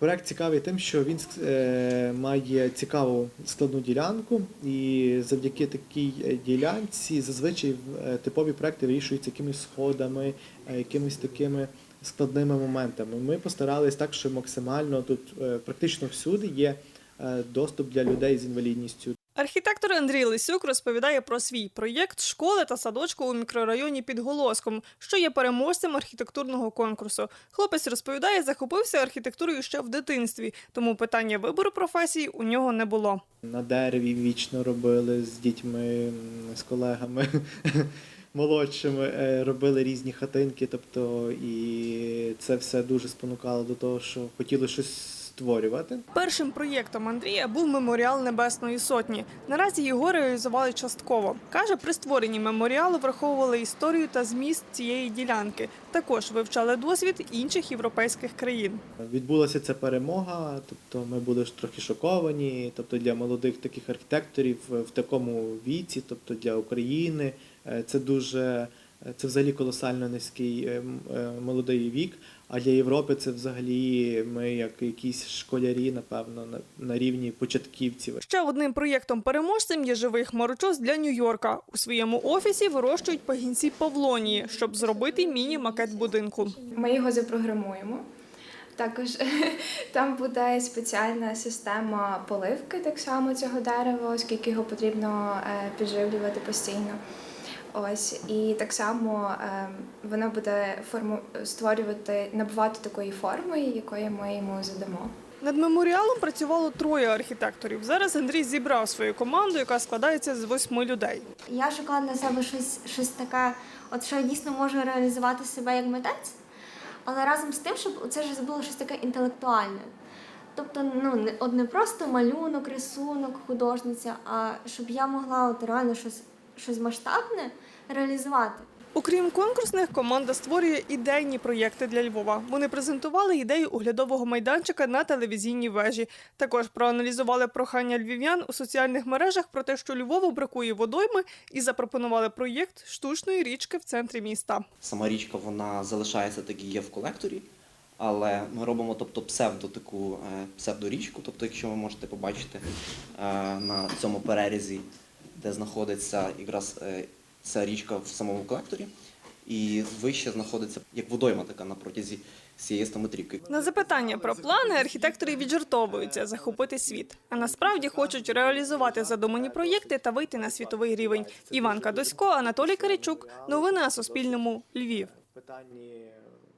Проект цікавий тим, що він е, має цікаву складну ділянку, і завдяки такій е, ділянці зазвичай е, типові проекти вирішуються якимись сходами, якимись такими складними моментами. Ми постарались так, що максимально тут практично всюди є доступ для людей з інвалідністю. Архітектор Андрій Лисюк розповідає про свій проєкт школи та садочку у мікрорайоні під Голоском, що є переможцем архітектурного конкурсу. Хлопець розповідає, захопився архітектурою ще в дитинстві, тому питання вибору професії у нього не було. На дереві вічно робили з дітьми, з колегами молодшими, е, робили різні хатинки. Тобто, і це все дуже спонукало до того, що хотіли щось створювати. Першим проєктом Андрія був меморіал Небесної Сотні. Наразі його реалізували частково. Каже, при створенні меморіалу враховували історію та зміст цієї ділянки. Також вивчали досвід інших європейських країн. Відбулася ця перемога, тобто ми були трохи шоковані. Тобто для молодих таких архітекторів в такому віці, тобто для України, е, це дуже це взагалі колосально низький е, е, молодий вік. А для Європи це взагалі ми як якісь школярі, напевно, на, на рівні початківців. Ще одним проєктом переможцем є живий хмарочос для Нью-Йорка. У своєму офісі вирощують пагінці павлонії, щоб зробити міні-макет будинку. Ми його запрограмуємо. Також там буде спеціальна система поливки так само цього дерева, оскільки його потрібно е, підживлювати постійно. Ось і так само е, воно буде форму створювати, набувати такої форми, якої ми йому задамо. Над меморіалом працювало троє архітекторів. Зараз Андрій зібрав свою команду, яка складається з восьми людей. Я шукала для себе щось, щось таке, от що я дійсно можу реалізувати себе як митець, але разом з тим, щоб це ж було щось таке інтелектуальне. Тобто, ну не от не просто малюнок, рисунок, художниця, а щоб я могла от реально щось, щось масштабне реалізувати. Окрім конкурсних, команда створює ідейні проєкти для Львова. Вони презентували ідею оглядового майданчика на телевізійній вежі. Також проаналізували прохання львів'ян у соціальних мережах про те, що Львову бракує водойми, і запропонували проєкт штучної річки в центрі міста. Сама річка вона залишається так і є в колекторі, але ми робимо тобто, псевдо таку е, псевдорічку. Тобто, якщо ви можете побачити е, на цьому перерізі, де знаходиться якраз е, ця річка в самому колекторі, і вище знаходиться як водойма така на протязі цієї стометрівки. На запитання про плани архітектори віджартовуються захопити світ, а насправді хочуть реалізувати задумані проєкти та вийти на світовий рівень. Іван Кадосько, Анатолій Каричук. Новини на Суспільному. Львів. В питанні